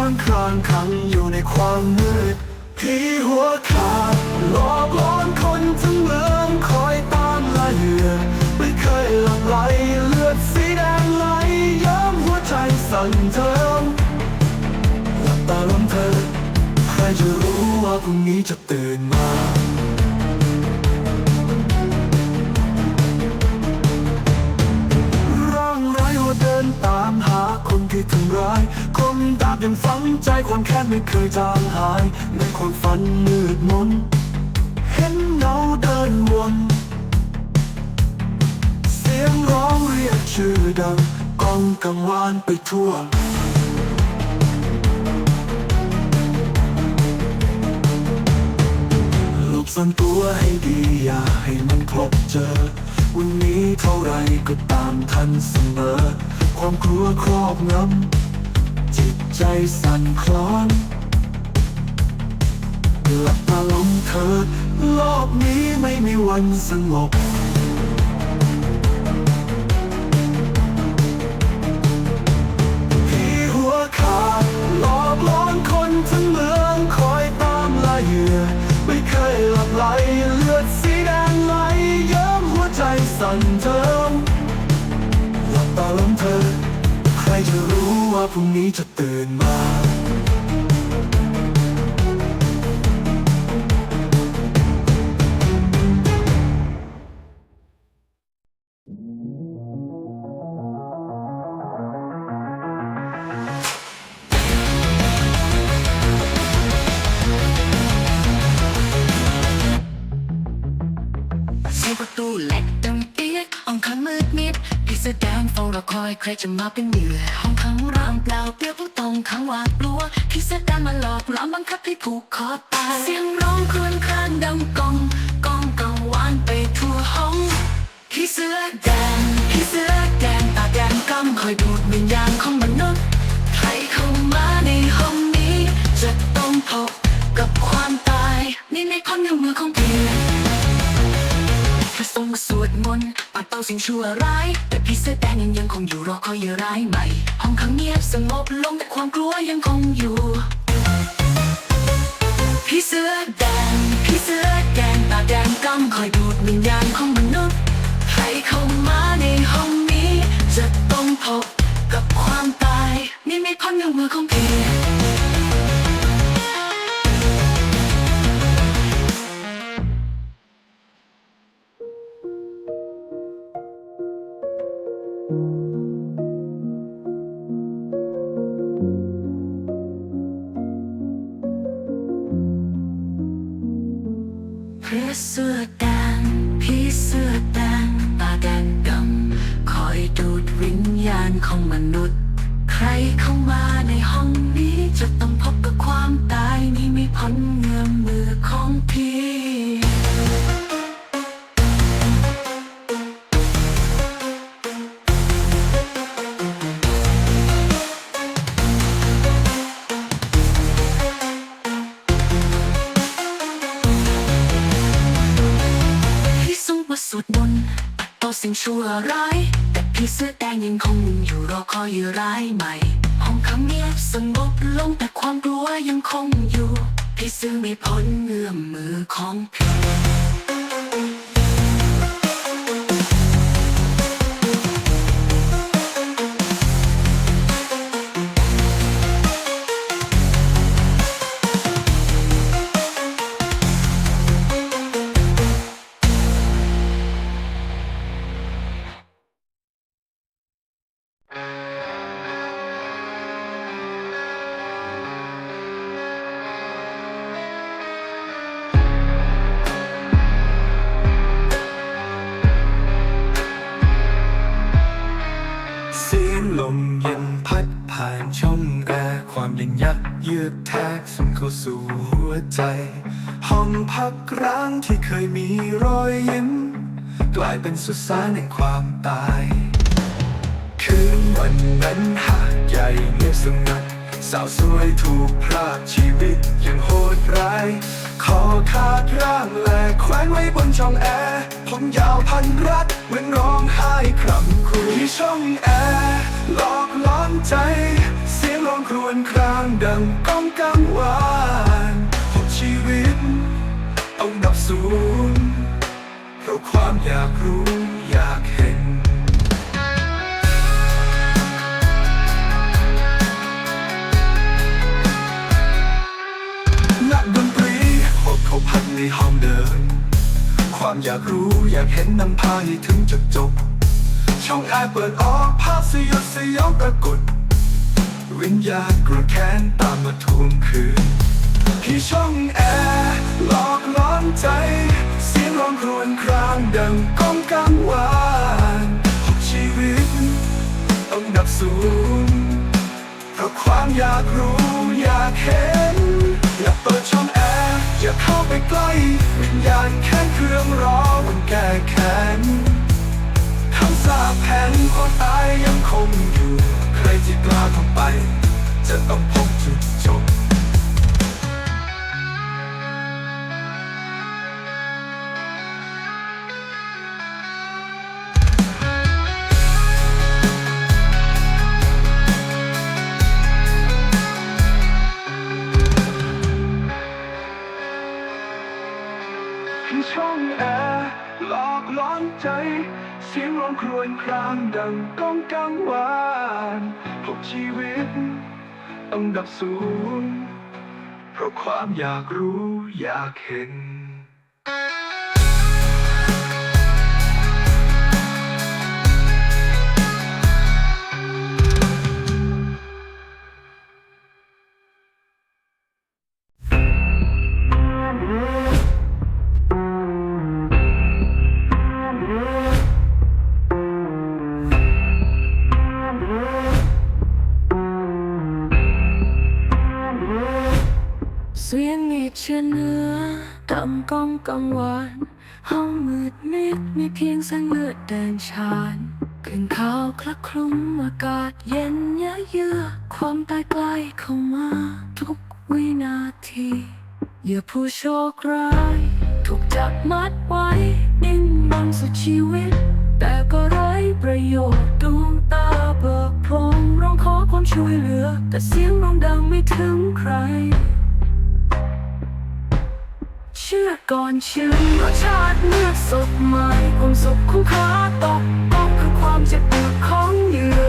วนครางขังอยู่ในความมืดผีหัวขาดหลอกหลอนคนทั้งเมืองคอยตามละเหยื่อไม่เคยหลั่งไหลเลือดสีแดงไหลย้ำหัวใจสั่นเทิมหลับตาล้มเธอ ใครจะรู้ว่าพรุ่งนี้จะตื่นมา ฝังใจความแค้นไม่เคยจางหาย ในความฝันมืดมน เห็นเงาเดินวน เสียงร้องเรียกชื่อดังกองกังวานไปทั่วหลบซ่อนตัวให้ดีอย่าให้มันพบเจอ วันนี้เท่าไรก็ตามทันเสมอ ความกลัวครอบงำ จิตใจสั่นคลอนหลับตาลงเถิดโลกนี้ไม่มีวันสงบผีหัวขาดหลอกลอนคนทั้งเมืองคอยตามล่าเหยื่อ ไม่เคยหลับไหลเลือดสีแดงไหลเยิ้มหัวใจสั่นเทิมหลับตาล้มเธอใครจะรู้ว่าพรุ่งนี้จะ ตื่นมาเสียงประตูเหล็กดังเอียดห้องขังมืดมิดพี่แดงเฝ้ารอคอยใครจะมาเป็นเหยื่อห้องขังร้างเปล่าเปลี่ยว งขังหวาดกลัวพี่แสดงมาหลอกหลอนบังคับให้ผูกคอตายเสียงร้องครวญครางดังกองกองกังวานไปทั่วห้องพี่เสื้อแดงพี่เสื้อแดงตาแดงกำคอยดูดวิญญาณของมนุษย์ใครเข้ามาในห้องนี้ จะต้องพบกับความตายนี่ในพ้นเงือมือของพี่ พระทรงสวดมนต์ปัดเป่าสิ่งชั่วร้าย แต่พี่เสื้อแดงยังยังคงอยู่รอคอยเหยื่อร้ายใหม่ ห้องขังเงียบสงบลงแต่ความกลัวยังคงอยู่ พี่เสื้อแดง พี่เสื้อแดงตาแดงกำคอยดูดวิญญาณของมนุษย์ใครเข้ามาในห้องนี้ จะต้องพบกับความตายนี่ไม่พ้นเงือมือของพี่ เพื่อเสื้อแดงพี่เสื้อแดงตาแดงดำคอยดูดวิญญาณของมนุษย์ ใครเข้ามาในห้องนี้จะต้องพบกับความตายนี่ไม่พ้น ชั่วร้ายแต่พี่เสื้อแดงยังคงอยู่รอคอยเหยื่อร้ายใหม่ห้องขังเงียบสงบลงแต่ความกลัวยังคงอยู่ พี่เสื้อไม่พ้นเงื้อมมือของพี่ สู่หัวใจ ห้องพักร้างที่เคยมีรอยยิ้ม กลายเป็นสุสานแห่งความตาย คืนวันนั้นหาดใหญ่เงียบสงัดสาวสวยถูกพรากชีวิตยังโหดร้ายคอขาดร่างและแขวนไว้บนช่องแอร์ผมยาวพันรัดเหมือนร้องไห้คร่ำครวญที่ช่องแอร์หลอกล้อนใจ ร้องครวญครางดังก้องกังวานหกชีวิตต้องดับสูญเพราะความอยากรู้อยากเห็นนักดนตรีหดเขาพันในห้องเดิน ความอยากรู้อยากเห็นนำพาให้ถึงจุดจบ ช่องแอร์เปิดออกภาพสยดสยองปรากฏ วิญญาณกรธแค้นตามมาทวงคืนที่ช่องแอร์หลอกล้อนใจ เสียงร้องครวญครางดังก้องกังวานหกชีวิตต้องดับสูญเพราะความอยากรู้อยากเห็น อย่าเปิดช่องแอร์อย่าเข้าไปใกล้ วิญญาณแค้นเครื่องรอวันแก้แค้นคำสาปแผนคนตายยังคงอยู่ รที่กล้าเข้าไป จะต้องพบจุดจบที่ช่องแอร์หลอกล้อนใจ เสียงร้องครวญครางดังก้องกังวาน ชีวิตต้องดับสูญเพราะความอยากรู้อยากเห็น องกังวานห้องมืดมิดมีเพียงแสงเลือดแดงฉานกลิ่นขาวคลักคลุ้มอากาศเย็นเยือเยือกความตายใกล้เข้ามาทุกวินาทีอย่าผู้โชคร้ายถูกจับมัดไว้ดิ้นรนสุดชีวิต แต่ก็ไร้ประโยชน์ดวงตาเบิกโพรงร้องขอความช่วยเหลือ แต่เสียงร้องดังไม่ถึงใคร ชื่อก่อนชิมรสชาติเลือสดใหม่ความสุขของขาตกต้องคือความเจ็บปวดของเหยื่อ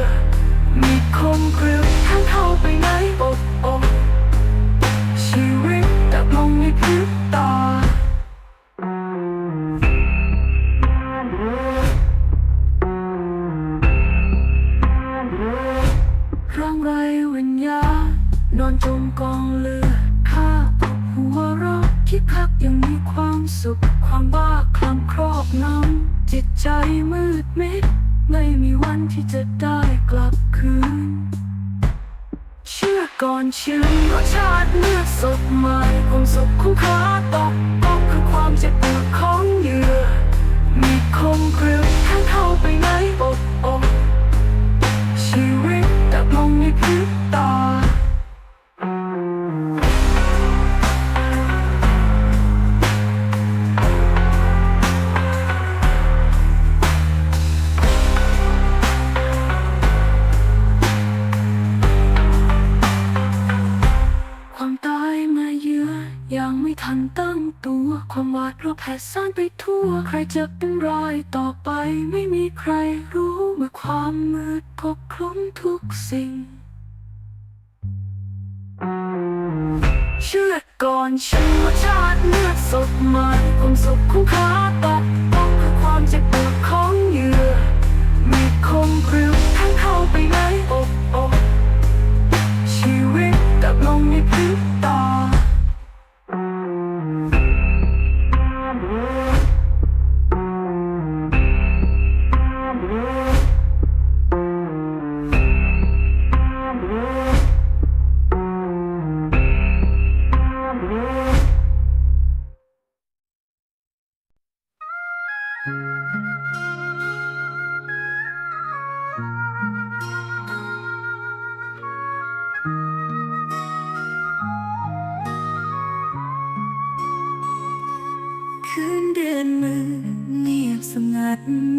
มีคมกริวทั้งเข้าไปในอกอกชีวิตดับลงในพริบตาร่างไรวิญญาณนอนจมกองเลือ เราะคิดพักยังมีความสุข ความบ้าคลั่งครอบงำจิตใจมืดมิด ไม่มีวันที่จะได้กลับคืน เชื่อก่อนชิมรสชาติเลือดสดใหม่ความสุขของขาตกตกคือความเจ็บปวดของเหยื่อมีคมกริวทั้งเข้าไปใน ใครจะเป็นรอยต่อไปไม่มีใครรู้เมื่อความมืดปกคลุมทุกสิ่ง เชื่อก่อนชิมรสชาติเลือดสดใหม่ความสุขของขาตกต้องคือความเจ็บปวดของ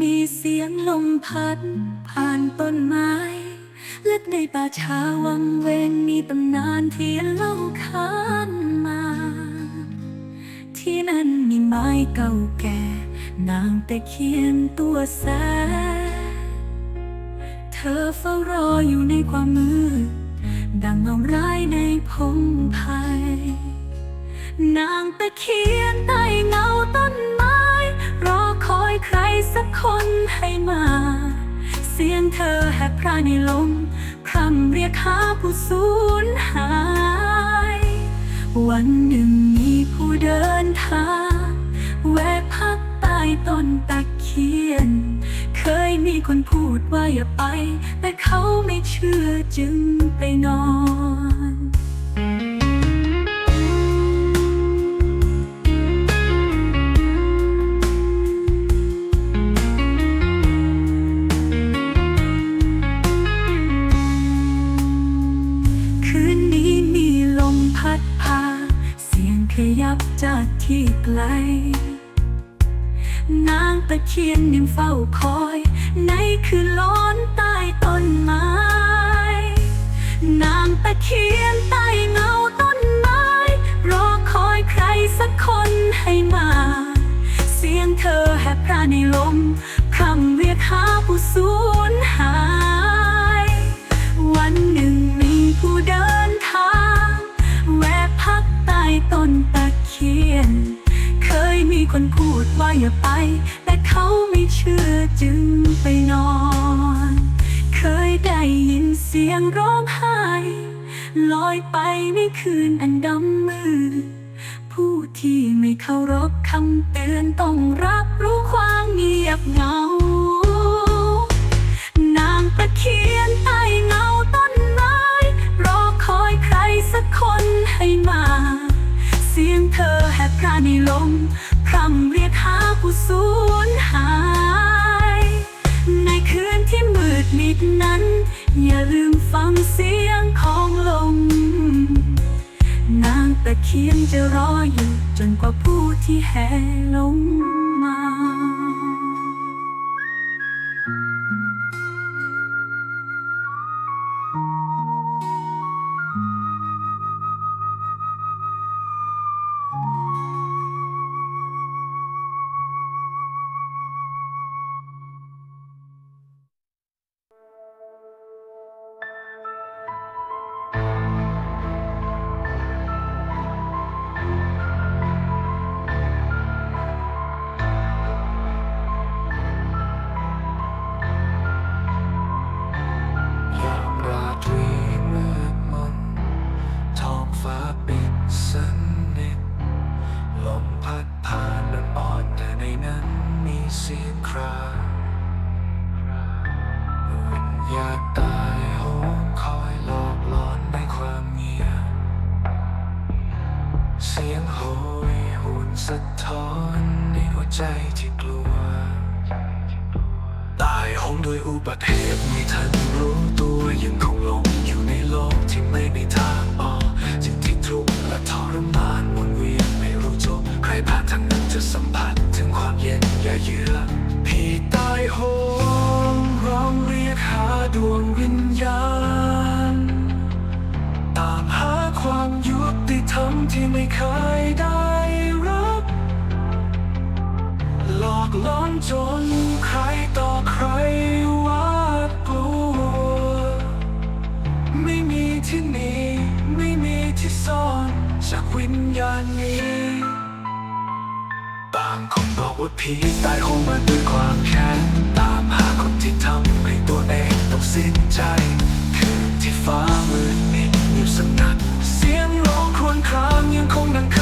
มีเสียงลมพัด ผ่านต้นไม้ และในป่าช้าวังเวงมีตำนานที่เล่าขานมา ที่นั่นมีไม้เก่าแก่ นางต่เขียนตัวแส เธอเฝ้ารออยู่ในความมืด ดังเงาร้ายในพงไผ่นางตะเคียนใต้เงาต้นไม้ ให้มา เสียงเธอแหบพราในลมพร่ำเรียกหาผู้สูญหาย วันหนึ่งมีผู้เดินทางแวะพักใต้ต้นตะเคียน เคยมีคนพูดว่าอย่าไป แต่เขาไม่เชื่อจึงไปนอนับจากที่ไกล นางตะเคียนยังเฝ้าคอย ในคืนร้อนใต้ต้นไม้ นางตะเคียนใต้เงาต้นไม้ รอคอยใครสักคนให้มา เสียงเธอแหบพราในลม คำเรียกหาผู้สูญหาย วันหนึ่งมีผู้เดินทาง แวะพักใต้ต้น น เคยมีคนพูดว่าอย่าไป แต่เขาไม่เชื่อจึงไปนอน เคยได้ยินเสียงร้องไห้ลอยไปในคืนอันดำมืดผู้ที่ไม่เคารพคำเตือนต้องรับรู้ความเงียบเหงา นางตะเคียนใต้เงาต้นไม้รอคอยใครสักคนให้มา สียงเธอแหบพรานในลมพร่ำเรียกหาผู้สูญหาย ในคืนที่มืดมิดนั้น อย่าลืมฟังเสียงของลม นางตะเคียนจะรออยู่จนกว่าผู้ที่แห่ลงมา เหตุไม่ทันรู้ตัวยังคงหลงอยู่ในโลกที่ไม่มีทางออกจิตที่ทุกข์และทรมานวนเวียนไม่รู้จบ ใครผ่านทางนั้นจะสัมผัสถึงความเย็นอย่าเยือกพี่ตายโหงร้องเรียกหาดวงวิญญาณ ตามหาความยุติธรรมที่ไม่เคยได้รับ หลอกล้อนจนใครต่อใคร จากวิญญาณนี้บางคนบอกว่าผีตายคงมาด้วยความแค้นตามหาคนที่ทำให้ตัวเองต้องสิ้นใจ คืนที่ฟ้ามืดมิดเงียบสนัดเสียงร้องครวญครางยังคงดังขึ้น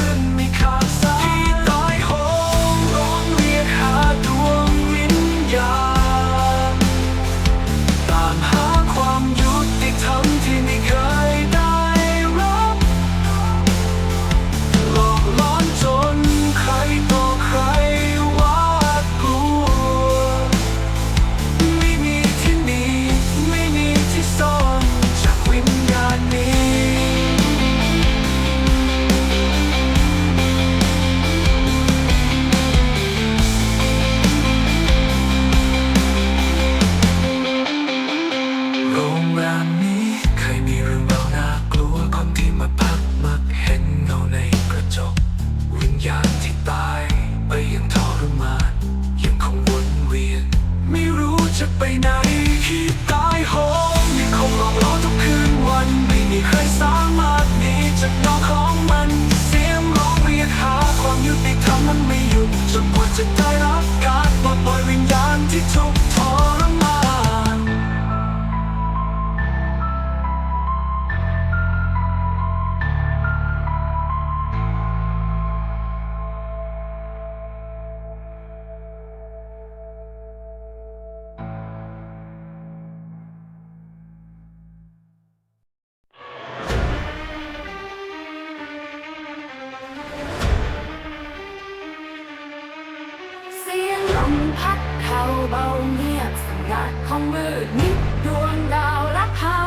เบาเงียบสงัดของมืดมิดดวงดาวลับหา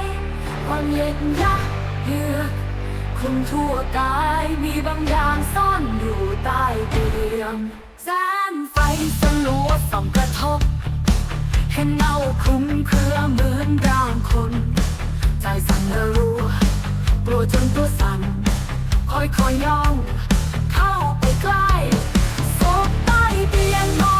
ยความเย็นยักเยือกคลุมทั่วกายมีบางอย่างซ่อนอยู่ใต้เตียงแสงไฟสลัวส่องกระทบเห็นเงาคลุมเครือเหมือนร่างคน ใจสั่นระรัวกลัวจนตัวสั่นค่อยๆย่อง เข้าไปใกล้ศพใต้เตียงนอน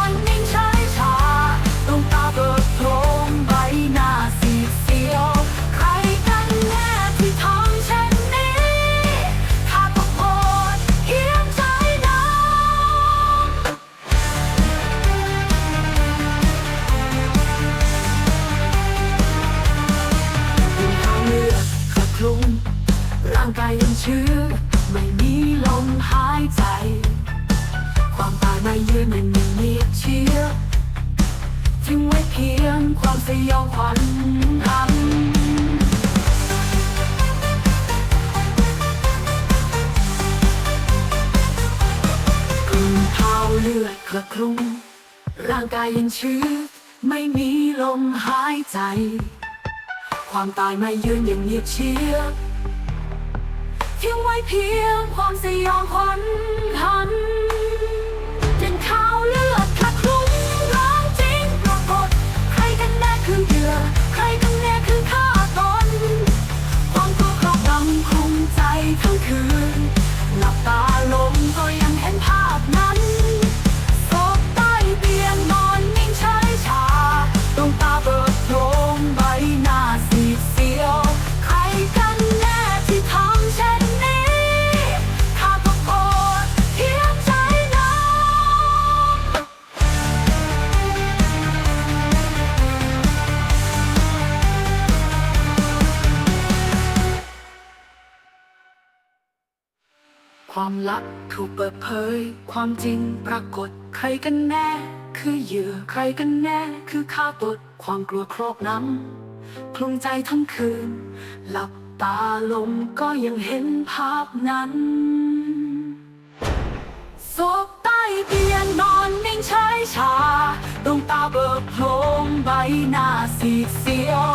เลือดกระคลุ้งร่างกายยังชื้อไม่มีลมหายใจ ความตายไมายืนอย่างเงียบเชียบทิ้งไว้เพียงความสยองขวัญหันเป็นขาวเลือดคลักคลุ้งร้องจริงปรากฏใครกันแน่คือเหยื่อใครกันแน่คือฆ่าตนความกลัวครอบงำคุมใจทั้งคืน ลับถูกเปิดเผย ความจริงปรากฏใครกันแน่ คือเหยื่อใครกันแน่ คือข้าตดความกลัวครอบน้ำคลุมใจทั้งคืน หลับตาลงก็ยังเห็นภาพนั้นศพใต้เตียงนอนนิ่งเฉยชาดวงตาเบิกโพรงใบหน้าสีเสียว